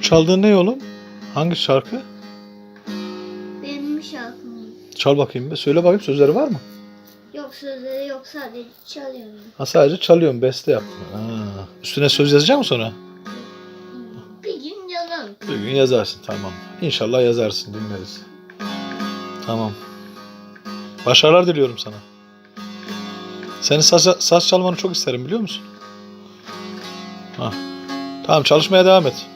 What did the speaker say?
Bu çaldığın ne oğlum? Hangi şarkı? Benim şarkım. Çal bakayım be. Söyle bakayım sözleri var mı? Yok sözleri yok sadece çalıyorum. Ha sadece çalıyorum, beste yaptım. Ha. Üstüne söz yazacak mısın sonra? Bir gün yazarım. Bir gün yazarsın tamam. İnşallah yazarsın dinleriz. Tamam. Başarılar diliyorum sana. Senin saz, saz çalmanı çok isterim biliyor musun? Ha. Tamam çalışmaya devam et.